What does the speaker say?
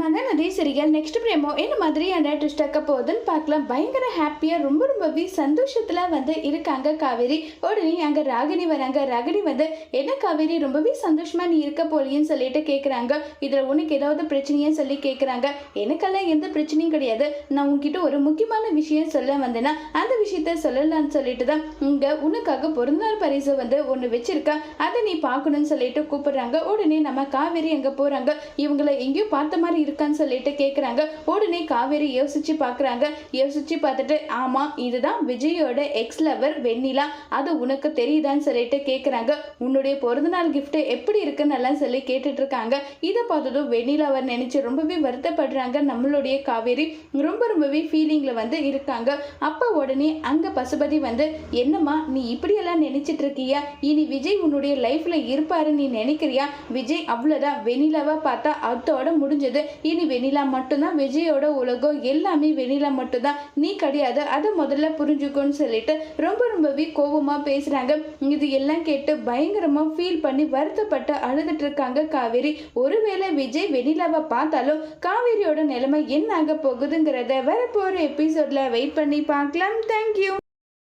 Mahanadi சிறிகள் next பிரேமோ என்ன மாதிரியான twist ஆக்க போகுதுன்னு பார்க்கலாம். பயங்கர ஹாப்பியாக ரொம்ப ரொம்பவே சந்தோஷத்தில் வந்து இருக்காங்க காவேரி. உடனே அங்கே ராகினி வராங்க. ராகினி வந்து என்ன காவேரி ரொம்பவே சந்தோஷமாக நீ இருக்க போலியன்னு சொல்லிட்டு கேட்குறாங்க இதில் உனக்கு ஏதாவது பிரச்சனையும் சொல்லி கேட்குறாங்க எனக்கெல்லாம் எந்த பிரச்சனையும் கிடையாது. நான் உன்கிட்ட ஒரு முக்கியமான விஷயம் சொல்ல வந்தேன்னா அந்த விஷயத்த சொல்லலாம்னு சொல்லிட்டு தான் இங்கே உனக்காக பிறந்தநாள் பரிசு வந்து ஒன்று வச்சிருக்கேன் அதை நீ பார்க்கணும்னு சொல்லிட்டு கூப்பிடுறாங்க. உடனே நம்ம காவேரி அங்கே போகிறாங்க இவங்கள எங்கேயோ பார்த்த மாதிரி இருக்கான்னு சொல்லிட்டு கேட்குறாங்க உடனே காவேரி யோசிச்சு பார்க்குறாங்க யோசிச்சு பார்த்துட்டு ஆமாம் இதுதான் விஜயோட எக்ஸ் லவர் வெண்ணிலா. அது உனக்கு தெரியுதான்னு சொல்லிட்டு கேட்குறாங்க உன்னுடைய பிறந்தநாள் கிஃப்ட் எப்படி இருக்குன்னு எல்லாம் சொல்லி கேட்டுட்டு இருக்காங்க. இதை பார்த்ததும் வெண்ணிலாவை நினைச்சு ரொம்பவே வருத்தப்படுறாங்க. நம்மளுடைய காவேரி ரொம்ப ரொம்பவே ஃபீலிங்கில் வந்து இருக்காங்க. அப்போ உடனே அங்கே பசுபதி வந்து என்னம்மா நீ இப்படியெல்லாம் நினைச்சிட்டு இருக்கியா? இனி விஜய் உன்னுடைய லைஃப்ல இருப்பாரு நீ நினைக்கிறியா? விஜய் அவ்வளோதான் வெண்ணிலாவை பார்த்தா அதோட முடிஞ்சது. இனி வெண்ணிலா மட்டும்தான் விஜயோட உலகம் எல்லாமே வெண்ணிலா மட்டும்தான். நீ கிடையாது அதை முதல்ல புரிஞ்சுக்கோன்னு சொல்லிட்டு ரொம்ப ரொம்பவே கோபமாக பேசுகிறாங்க இது எல்லாம் கேட்டு பயங்கரமாக ஃபீல் பண்ணி வருத்தப்பட்டு அழுதுட்டு இருக்காங்க காவேரி. ஒருவேளை விஜய் வெண்ணிலாவை பார்த்தாலும் காவேரியோட நிலைமை என்ன ஆக போகுதுங்கிறத வரப்போகிற எபிசோட்ல வெயிட் பண்ணி பார்க்கலாம். தேங்க்யூ